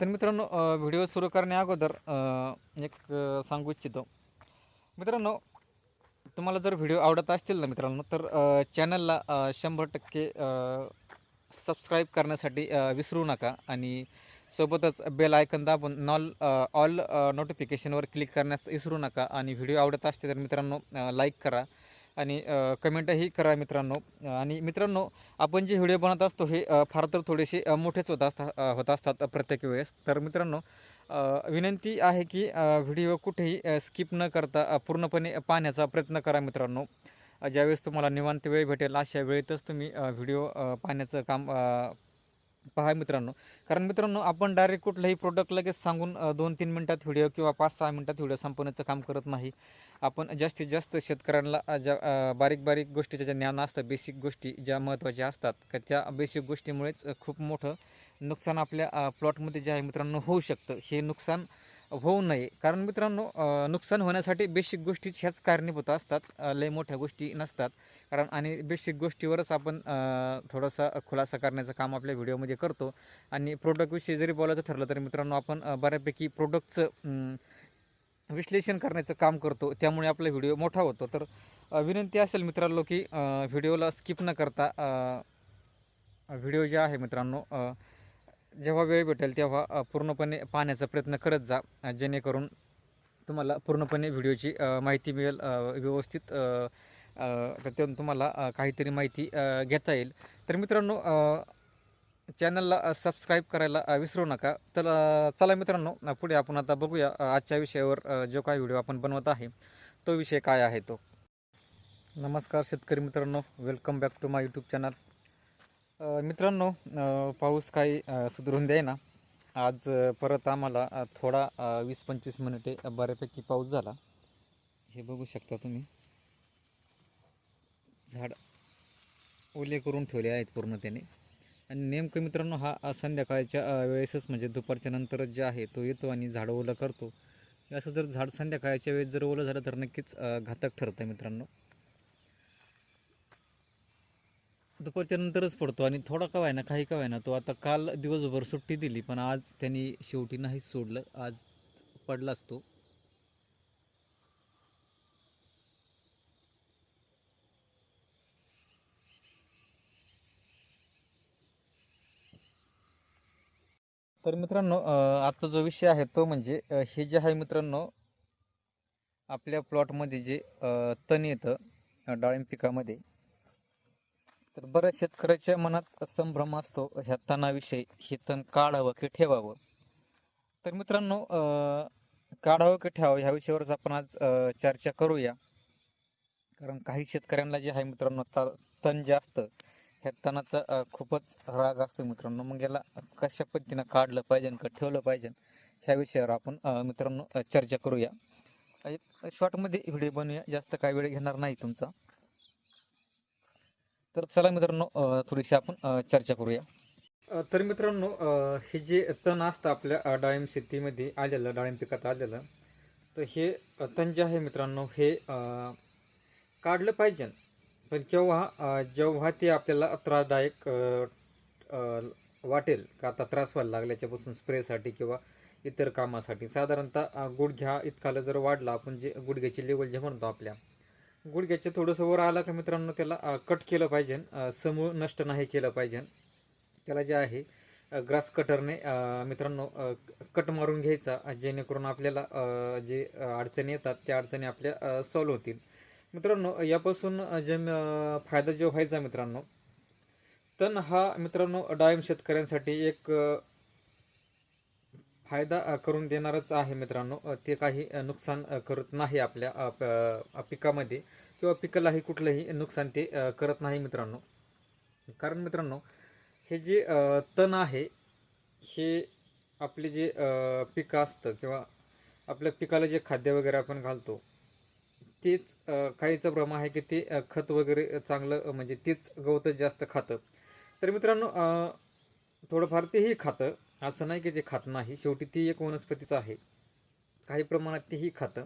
तर मित्रांनो व्हिडिओ सुरू करण्या अगोदर एक सांगू इच्छितो. मित्रांनो तुम्हाला जर व्हिडिओ आवडत असतील ना मित्रांनो तर चॅनलला शंभर टक्के सबस्क्राईब करण्यासाठी विसरू नका आणि सोबतच बेल आयकन दाबून नॉल ऑल नोटिफिकेशनवर क्लिक करण्यास विसरू नका. आणि व्हिडिओ आवडत असते तर मित्रांनो लाईक करा. आणि कमेंटही करा मित्रांनो. आणि मित्रांनो आपण जे व्हिडिओ बनवत असतो हे फार तर थोडेसे मोठेच होत असतात होत असतात प्रत्येक वेळेस. तर मित्रांनो विनंती आहे की व्हिडिओ कुठेही स्किप न करता पूर्णपणे पाहण्याचा प्रयत्न करा मित्रांनो. ज्यावेळेस तुम्हाला निवांत वेळ भेटेल अशा वेळेतच तुम्ही व्हिडिओ पाहण्याचं काम पहा मित्रांनो. कारण मित्रांनो आपण डायरेक्ट कुठलंही प्रोडक्ट लगेच सांगून दोन तीन मिनटात व्हिडिओ किंवा पाच सहा मिनटात व्हिडिओ संपवण्याचं काम करत नाही. आपण जास्तीत जास्त शेतकऱ्यांना ज्या बारीक बारीक गोष्टीचं ज्या ज्ञान असतं बेसिक गोष्टी ज्या महत्त्वाच्या असतात का त्या बेसिक गोष्टीमुळेच खूप मोठं नुकसान आपल्या प्लॉटमध्ये जे आहे मित्रांनो होऊ शकतं. हे नुकसान होऊ नये. कारण मित्रांनो नुकसान होण्यासाठी बेसिक गोष्टीच ह्याच कारणीभूत असतात. लय मोठ्या गोष्टी नसतात. कारण आणि बेसिक गोष्टीवरच आपण थोडासा खुलासा करण्याचं काम आपल्या व्हिडिओमध्ये करतो. आणि प्रोडक्टविषयी जरी बोलायचं ठरलं तरी मित्रांनो आपण बऱ्यापैकी प्रोडक्टचं विश्लेषण करण्याचं काम करतो. त्यामुळे आपला व्हिडिओ मोठा होतो. तर विनंती असेल मित्रांनो की व्हिडिओला स्किप न करता व्हिडिओ जे आहे मित्रांनो जेव्हा वेळ भेटेल तेव्हा पूर्णपणे पाहण्याचा प्रयत्न करत जा. जेणेकरून तुम्हाला पूर्णपणे व्हिडिओची माहिती मिळेल व्यवस्थित तर त्यातून तुम्हाला काहीतरी माहिती घेता येईल. तर मित्रांनो चॅनलला सबस्क्राईब करायला विसरू नका. तर चला मित्रांनो पुढे आपण आता बघूया आजच्या विषयावर जो काय व्हिडिओ आपण बनवत आहे तो विषय काय आहे तो. नमस्कार शेतकरी मित्रांनो welcome back to my YouTube channel मित्रांनो पाऊस काही सुधरून द्याय ना आज परत आम्हाला थोडा वीस पंचवीस मिनिटे बऱ्यापैकी पाऊस झाला. हे बघू शकता तुम्ही. झाड ओले करून ठेवले आहेत पूर्ण त्याने आणि नेमकं मित्रांनो हा संध्याकाळच्या वेळेसच म्हणजे दुपारच्या नंतरच जे आहे तो येतो आणि झाडं ओलं करतो. असं जर झाड संध्याकाळच्या वेळेस जर ओलं झालं तर नक्कीच घातक ठरतं मित्रांनो. दुपारच्या नंतरच पडतो आणि थोडा का व्हायना काही का व्हायना तो आता काल दिवसभर सुट्टी दिली पण आज त्यांनी शेवटी नाही सोडलं. आज पडलाच तो. तर मित्रांनो अ, आजचा जो विषय आहे तो म्हणजे हे जे आहे मित्रांनो आपल्या प्लॉटमध्ये जे तण येतं डाळिंब पिकामध्ये तर बऱ्याच शेतकऱ्याच्या मनात संभ्रम असतो ह्या तणाविषयी हे तण काढावं की ठेवावं? तर मित्रांनो काढावं की ठेवावं ह्या विषयावरच आपण आज चर्चा करूया. कारण काही शेतकऱ्यांना जे आहे मित्रांनो त तण जे असतं ह्या तणाचा खूपच राग असतो मित्रांनो. मग याला कशा पद्धतीनं काढलं पाहिजे का ठेवलं पाहिजे ह्या विषयावर आपण मित्रांनो चर्चा करूया. शॉर्टमध्ये व्हिडिओ बनवूया. जास्त काही वेळ घेणार नाही तुमचा. तर चला मित्रांनो थोडीशी आपण चर्चा करूया. तर मित्रांनो हे जे तण असतं आपल्या डाळिंब शेतीमध्ये आलेलं डाळिंब पिकात आलेलं तर हे तण जे आहे मित्रांनो हे काढलं पाहिजे. पण केव्हा जेव्हा ते आपल्याला त्रासदायक वाटेल का आता त्रास व्हायला लागल्याच्यापासून स्प्रेसाठी किंवा इतर कामासाठी साधारणतः गुडघ्या इतकाला जर वाढला आपण जे गुडघ्याची लेवल जे म्हणतो आपल्या गुडघ्याच्या थोडंसं वर आलं का मित्रांनो त्याला कट केलं पाहिजे समूळ नष्ट नाही केलं पाहिजे. त्याला जे आहे ग्रास कटरने मित्रांनो कट मारून घ्यायचा जेणेकरून आपल्याला जे अडचणी येतात त्या अडचणी आपल्या सॉल्व्ह होतील. मित्रांनो यापासून जे फायदा जो व्हायचा मित्रांनो तण हा मित्रांनो डायम शेतकऱ्यांसाठी एक फायदा करून देणारच आहे मित्रांनो. ते काही नुकसान करत नाही आपल्या पिकामध्ये किंवा पिकालाही कुठलंही नुकसान ते करत नाही मित्रांनो. कारण मित्रांनो हे जे तण आहे हे आपले जे पिकं असतं किंवा आपल्या पिकाला जे खाद्य वगैरे आपण घालतो तेच अ, प्रमाण भ्रम आहे की ते खत वगैरे चांगलं म्हणजे तेच गवतच जास्त खातं. तर मित्रांनो थोडंफार तेही खातं. असं नाही की ते खात नाही. शेवटी ती एक वनस्पतीचं आहे. काही प्रमाणात तेही खातं.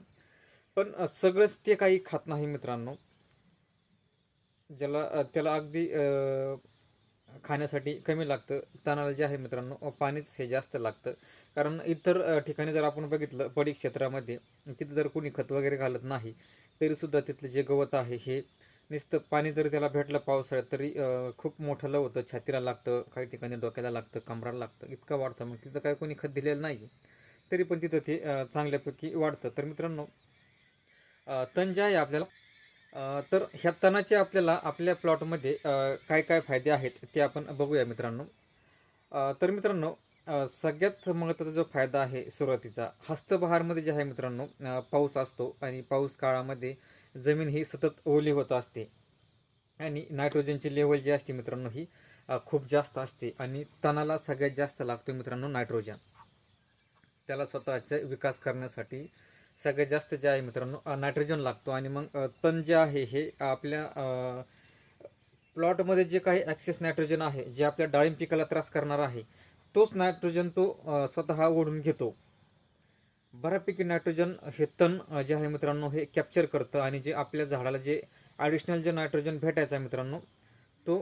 पण सगळंच ते काही खात नाही मित्रांनो. ज्याला त्याला अगदी खाण्यासाठी कमी लागतं. तणाला जे आहे मित्रांनो पाणीच हे जास्त लागतं. कारण इतर ठिकाणी जर आपण बघितलं पडी क्षेत्रामध्ये तिथं जर कोणी खत वगैरे घालत नाही तरीसुद्धा तिथलं जे गवत आहे हे नुसतं पाणी जरी त्याला भेटलं पावसाळ्यात तरी खूप मोठं लव होतं. छातीला लागतं काही ठिकाणी डोक्याला लागतं कमराला लागतं. इतकं वाढतं. मग तिथं काय कोणी खत दिलेलं नाही तरी पण तिथं ते चांगल्यापैकी वाढतं. तर मित्रांनो तण जे आहे आपल्याला तर ह्या तणाचे आपल्याला आपल्या प्लॉटमध्ये काय काय फायदे आहेत ते आपण बघूया मित्रांनो. तर मित्रांनो सगळ्यात महत्त्वाचा जो फायदा आहे सुरुवातीचा हस्तबहारमध्ये जे आहे मित्रांनो पाऊस असतो आणि पाऊस काळामध्ये जमीन ही सतत ओली होत असते. आणि नायट्रोजनची लेवल जी असते मित्रांनो ही खूप जास्त असते आणि तणाला सगळ्यात जास्त लागतो मित्रांनो नायट्रोजन. त्याला स्वतःचा विकास करण्यासाठी सगळ्यात जास्त जे आहे मित्रांनो नायट्रोजन लागतो. आणि मग तण जे आहे हे आपल्या प्लॉटमध्ये जे काही ॲक्सेस नायट्रोजन आहे जे आपल्या डाळिंब पिकाला त्रास करणार आहे तोच नायट्रोजन तो स्वतः ओढून घेतो. बऱ्यापैकी नायट्रोजन हे तण जे आहे मित्रांनो हे कॅप्चर करतं. आणि जे आपल्या झाडाला जे ॲडिशनल जे नायट्रोजन भेटायचं आहे मित्रांनो तो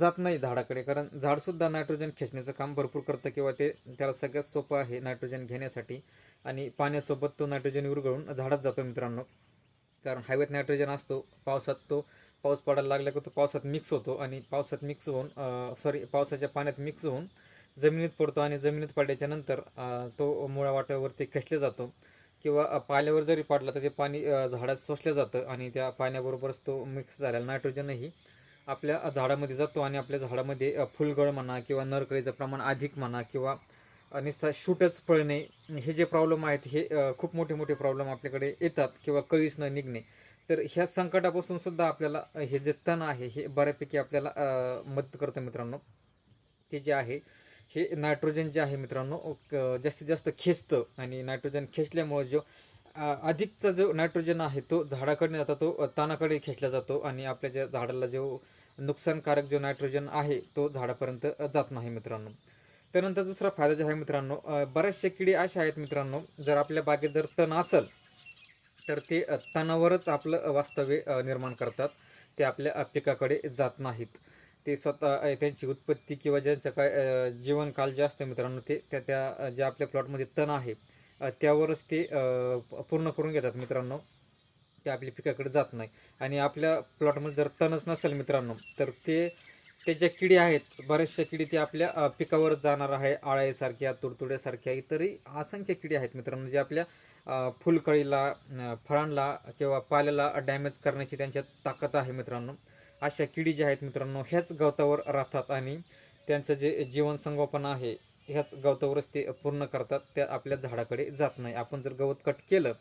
जात नाही झाडाकडे कारण झाडसुद्धा नायट्रोजन खेचण्याचं काम भरपूर करतं किंवा ते त्याला सगळ्यात सोपं आहे नायट्रोजन घेण्यासाठी. आणि पाण्यासोबत तो नायट्रोजन विरघळून झाडात जातो मित्रांनो. कारण हवेत नायट्रोजन असतो पावसात तो पाऊस पडायला लागला की तो पावसात मिक्स होतो आणि पावसात मिक्स होऊन सॉरी पावसाच्या पाण्यात मिक्स होऊन जमिनीत पडतो आणि जमिनीत पडल्याच्या नंतर तो मुळा वाट्यावरती खेचला जातो. किंवा पाल्यावर जरी पडला तर ते पाणी झाडात शोषलं जातं आणि त्या पाण्याबरोबरच तो मिक्स झालेला नायट्रोजनही आपल्या झाडामध्ये जातो आणि आपल्या झाडामध्ये फुलगळ म्हणा किंवा नरकळीचं प्रमाण अधिक म्हणा किंवा अ, नुसता शूटच पळणे हे जे प्रॉब्लेम आहेत हे खूप मोठे मोठे प्रॉब्लेम आपल्याकडे येतात किंवा कळीच न निघणे. तर ह्या संकटापासून सुद्धा आपल्याला हे जे तण आहे हे बऱ्यापैकी आपल्याला मदत करतं मित्रांनो. ते जे आहे हे नायट्रोजन जे आहे मित्रांनो क- जास्तीत जास्त खेचतं आणि नायट्रोजन खेचल्यामुळे जो अधिकचा जो नायट्रोजन आहे तो झाडाकडे जाता तो तानाकडे तणाकडे खेचला जातो आणि आपल्या ज्या झाडाला जो नुकसानकारक जो नायट्रोजन आहे तो झाडापर्यंत जात नाही मित्रांनो. त्यानंतर दुसरा फायदा जो आहे मित्रांनो बऱ्याचशा किडी अशा आहेत मित्रांनो जर आपल्या बागेत जर तण असेल तर ते तणावरच आपलं वास्तव्य निर्माण करतात. ते आपल्या पिकाकडे जात नाहीत. ते स्वतः त्यांची उत्पत्ती किंवा ज्यांचं काय जीवनकाल जे असतं मित्रांनो ते त्या त्या ज्या जे आपल्या प्लॉटमध्ये तण आहे त्यावरच ते पूर्ण करून घेतात मित्रांनो. ते आपल्या पिकाकडे जात नाही. आणि आपल्या प्लॉटमध्ये जर तणच नसेल मित्रांनो तर ते त्याच्या किडी आहेत बऱ्याचशा किडी ते आपल्या पिकावर जाणार आहे. आळ्यासारख्या तुडतुड्यासारख्या इतरही असंख्य किडी आहेत मित्रांनो जे आपल्या फुलकळीला फळांला किंवा पाल्याला डॅमेज करण्याची त्यांच्यात ताकद आहे मित्रांनो. अशा किडी ज्या आहेत मित्रांनो ह्याच गवतावर राहतात आणि त्यांचं जे जीवन संगोपन आहे ह्याच गवतावरच ते पूर्ण करतात. त्या आपल्या झाडाकडे जात नाही. आपण जर गवत कट केलं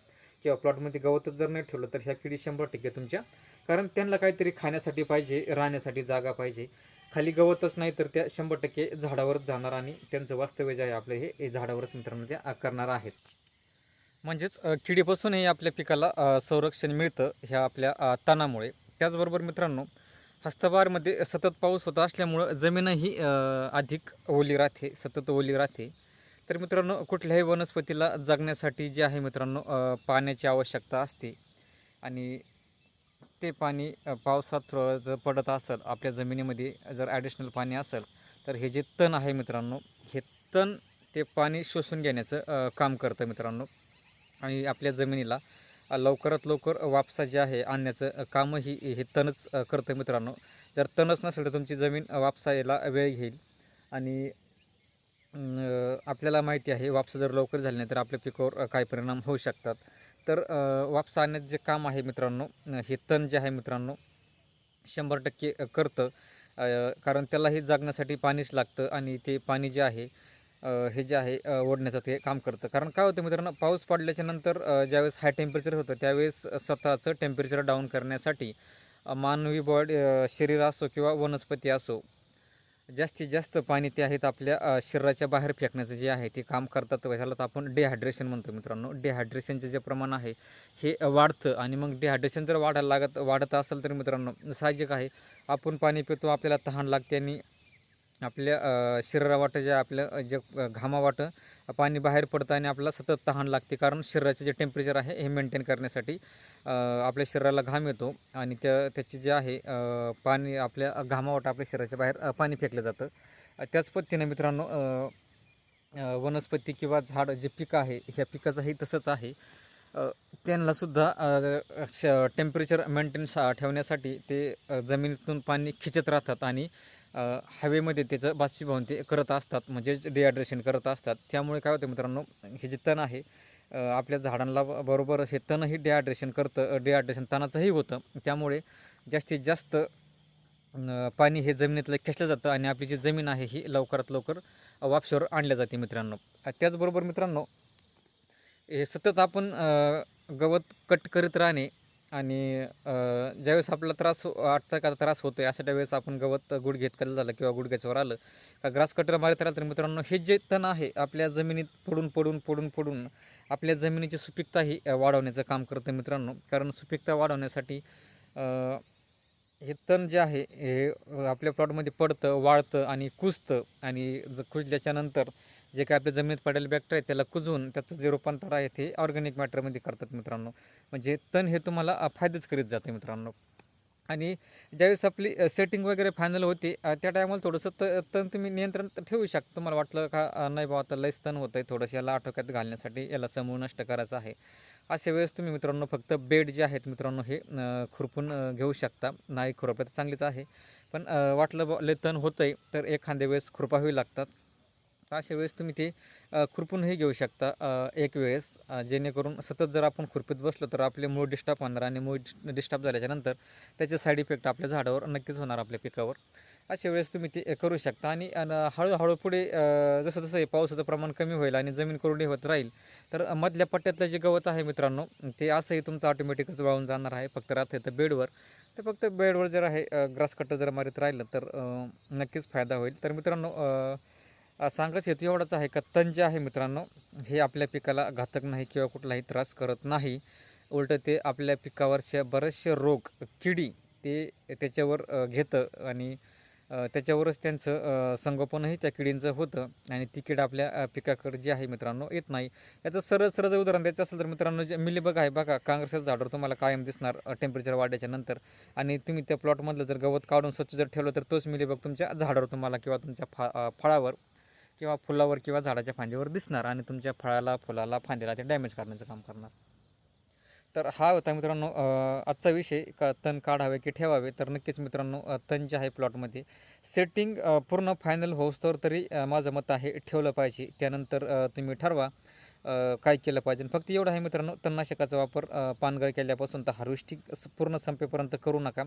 किंवा प्लॉटमध्ये गवतच जर नाही ठेवलं तर ह्या किडी शंभर टक्के तुमच्या. कारण त्यांना काहीतरी खाण्यासाठी पाहिजे राहण्यासाठी जागा पाहिजे. खाली गवतच नाही तर त्या शंभर टक्के झाडावरच जाणार आणि त्यांचं वास्तव्य जे आहे आपलं हे झाडावरच मित्रांनो ते करणार आहेत. म्हणजेच किडीपासूनही आपल्या पिकाला संरक्षण मिळतं ह्या आपल्या तणामुळे. त्याचबरोबर मित्रांनो हस्तबारमध्ये सतत पाऊस होत असल्यामुळं जमीनही अधिक ओली राहते सतत ओली राहते. तर मित्रांनो कुठल्याही वनस्पतीला जगण्यासाठी जे आहे मित्रांनो पाण्याची आवश्यकता असते. आणि ते पाणी पावसात जर पडत असेल आपल्या जमिनीमध्ये जर ॲडिशनल पाणी असेल तर हे जे तण आहे मित्रांनो हे तण ते पाणी शोषून घेण्याचं काम करतं मित्रांनो. आणि आपल्या जमिनीला लवकरात लवकर वापसा जे आहे आणण्याचं कामही हे तणच करतं मित्रांनो. जर तणच नसेल तर तुमची जमीन वापसा यायला वेळ घेईल. आणि आपल्याला माहिती आहे वापसा जर लवकर झाली नाही तर आपल्या पिकावर काय परिणाम होऊ शकतात. तर वापसा आणण्याचं जे काम आहे मित्रांनो हे तण जे आहे मित्रांनो शंभर टक्के करतं. कारण कारण त्यालाही जगण्यासाठी पाणीच लागतं आणि ते पाणी जे आहे हे जे आहे ओढण्याचं ते काम करतं. कारण काय होतं मित्रांनो पाऊस पडल्याच्या नंतर ज्यावेळेस हाय टेम्परेचर होतं त्यावेळेस स्वतःचं टेम्परेचर डाऊन करण्यासाठी मानवी बॉडी शरीर असो किंवा वनस्पती असो जास्तीत जास्त पाणी ते आहेत आपल्या शरीराच्या बाहेर फेकण्याचं जे आहे ते काम करतात. ह्यालाच आपण डिहायड्रेशन म्हणतो मित्रांनो. डिहायड्रेशनचं जे प्रमाण आहे हे वाढतं आणि मग डिहायड्रेशन जर वाढायला लागत वाढत असेल तर मित्रांनो साहजिक आहे. आपण पाणी पितो आपल्याला तहान लागते आणि आपल्या शरीरावाटं जे आपल्या जे घामावाटं पाणी बाहेर पडतं आणि आपल्याला सतत तहान लागते. कारण शरीराचे जे टेम्परेचर आहे हे मेंटेन करण्यासाठी आपल्या शरीराला घाम येतो आणि त्या त्याचे जे आहे पाणी आपल्या घामावाटं आपल्या शरीराच्या बाहेर पाणी फेकलं जातं. त्याच पद्धतीने मित्रांनो वनस्पती किंवा झाड जे पिकं आहे ह्या पिकाचंही तसंच आहे. त्यांनासुद्धा टेम्परेचर मेंटेन ठेवण्यासाठी ते जमिनीतून पाणी खिचत राहतात आणि हवेमध्ये त्याचं बाष्पीभवन ते करत असतात म्हणजेच डिहायड्रेशन करत असतात. त्यामुळे काय होतं मित्रांनो हे जे तण आहे आपल्या झाडांना ब- बरोबर हे तणही डिहायड्रेशन करतं डिहायड्रेशन तणाचंही होतं. त्यामुळे जास्तीत जास्त पाणी हे जमिनीतलं खेचलं जातं आणि आपली जी जमीन आहे ही लवकरात लवकर वापशावर आणल्या जाते मित्रांनो. त्याचबरोबर मित्रांनो हे सतत आपण गवत कट करीत राहणे आणि ज्यावेळेस आपला त्रास हो, वाटतं का त्रास होतो आहे अशा त्यावेळेस आपण गवत गुडघेत कल झालं किंवा गुडघ्याच्यावर आलं का ग्रास कटर मारत राहिलं तर मित्रांनो हे जे तण आहे आपल्या जमिनीत पडून पडून पडून पडून आपल्या जमिनीची सुपीकता ही वाढवण्याचं काम करतं मित्रांनो. कारण सुपीकता वाढवण्यासाठी हे तण जे आहे हे आपल्या प्लॉटमध्ये पडतं वाळतं आणि कुजतं आणि ज कुजल्याच्यानंतर जे काय आपल्या जमिनीत पडलेले बॅक्टेरिया आहे त्याला कुजवून त्याचं जे रूपांतर आहे ते ऑर्गॅनिक मॅटरमध्ये करतात मित्रांनो. म्हणजे तण हे तुम्हाला फायदेच करीत जाते मित्रांनो. आणि ज्यावेळेस आपली सेटिंग वगैरे फायनल होते त्या टायमाला थोडंसं त तण तुम्ही नियंत्रण ठेवू शकता. तुम्हाला वाटलं का नाही बाबा आता लयच तण होतं आहे थोडंसं याला आटोक्यात घालण्यासाठी याला समूळ नष्ट करायचं आहे. अशा वेळेस तुम्ही मित्रांनो फक्त बेड जे आहेत मित्रांनो हे खुरपून घेऊ शकता. नाही खुरपलं तर चांगलीच आहे. पण वाटलं लय तण होतं आहे तर एखाद्या वेळेस खुरपावी लागतात. अशा वेळेस तुम्ही ते खुरपूनही घेऊ शकता एक वेळेस. जेणेकरून सतत जर आपण खुरपीत बसलो तर आपले मूळ डिस्टर्ब होणार आणि मूळ डिस्टर्ब झाल्याच्यानंतर त्याचे साईड इफेक्ट आपल्या झाडावर नक्कीच होणार आपल्या पिकावर. अशा वेळेस तुम्ही ते करू शकता आणि हळूहळू पुढे जसं जसं हे पावसाचं प्रमाण कमी होईल आणि जमीन कोरडी होत राहील तर मधल्या पट्ट्यातलं जे गवत आहे मित्रांनो ते असंही तुमचं ऑटोमॅटिकच वाळून जाणार आहे. फक्त राहते तर बेडवर. तर फक्त बेडवर जर आहे ग्रास कटर जर मारीत राहिलं तर नक्कीच फायदा होईल. तर मित्रांनो अ, अ, हेतू एवढाच आहे का तण जे आहे मित्रांनो. हे आपल्या पिकाला घातक नाही किंवा कुठलाही त्रास करत नाही. उलटं ते आपल्या पिकावरचे बरेचसे रोग किडी ते त्याच्यावर घेतं आणि त्याच्यावरच त्यांचं संगोपनही त्या किडींचं होतं आणि ती किड आपल्या पिकाकडे जी आहे मित्रांनो येत नाही. याचं सरळ सरळ जर उदाहरण द्यायचं असेल तर मित्रांनो जे मिलीबग आहे बघा काँग्रेसचं झाडवर तुम्हाला कायम दिसणार टेम्परेचर वाढल्याच्या नंतर. आणि तुम्ही त्या प्लॉटमधलं जर गवत काढून स्वच्छ जर ठेवलं तर तोच मिलीबग तुमच्या झाडावर तुम्हाला किंवा तुमच्या फा फळावर. किंवा फुलावर किंवा झाडाच्या फांदीवर दिसणार आणि तुमच्या फळाला फुलाला फांदीला ते डॅमेज करण्याचं काम करणार. तर हा होता मित्रांनो आजचा विषय. का तण काढावे की ठेवावे? तर नक्कीच मित्रांनो तण जे आहे प्लॉटमध्ये. सेटिंग पूर्ण फायनल होऊस्तोवर तरी माझं मत आहे ठेवलं पाहिजे. त्यानंतर तुम्ही ठरवा काय केलं पाहिजे. फक्त एवढं आहे मित्रांनो तणनाशकाचा वापर पानगळ केल्यापासून तर हार्वेस्टिंग पूर्ण संपेपर्यंत करू नका.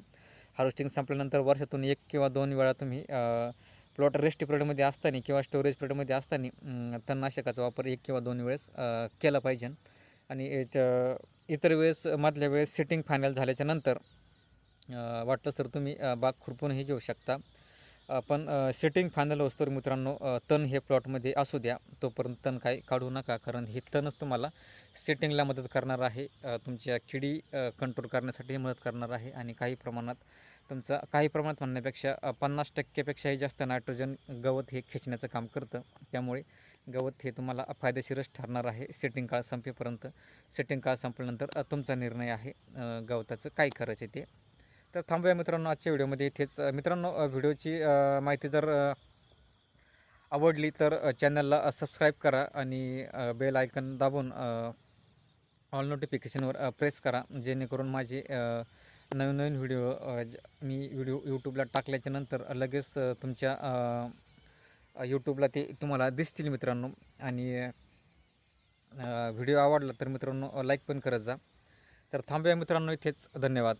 हार्वेस्टिंग संपल्यानंतर वर्षातून एक किंवा दोन वेळा तुम्ही प्लॉट रेस्ट पिरियडमध्ये असताना किंवा स्टोरेज पिरियडमध्ये असताना तणनाशकाचा वापर एक किंवा दोन वेळेस केला पाहिजे. आणि इतर वेळेस मधल्या वेळेस सेटिंग फायनल झाल्याच्यानंतर वाटलंच तर तुम्ही बाग खुरपूनही घेऊ शकता. पण सेटिंग फायनल असतो तर मित्रांनो तण हे प्लॉटमध्ये असू द्या. तोपर्यंत तण काही काढू नका कारण हे तणच तुम्हाला सेटिंगला मदत करणार आहे. तुमच्या किडी कंट्रोल करण्यासाठी मदत करणार आहे आणि काही प्रमाणात तुमचा काही प्रमाणात म्हणण्यापेक्षा पन्नास टक्केपेक्षाही जास्त नायट्रोजन गवत हे खेचण्याचं काम करतं. त्यामुळे गवत हे तुम्हाला फायदेशीरच ठरणार आहे. सेटिंग काळ संपेपर्यंत. सेटिंग काळ संपल्यानंतर तुमचा निर्णय आहे गवताचं काय करायचं ते. तर थांबूया मित्रांनो आजच्या व्हिडिओमध्ये इथेच. मित्रांनो व्हिडिओची माहिती जर आवडली तर चॅनलला सबस्क्राईब करा आणि बेल आयकन दाबून ऑल नोटिफिकेशनवर प्रेस करा जेणेकरून माझे नवीन नवीन व्हिडिओ मी व्हिडिओ यूट्यूबला टाकल्याच्या नंतर लगेच तुमच्या यूट्यूबला ते तुम्हाला दिसतील मित्रांनो. आणि व्हिडिओ आवडला तर मित्रांनो लाईक पण करत जा. तर थांबूया मित्रांनो इथेच. धन्यवाद.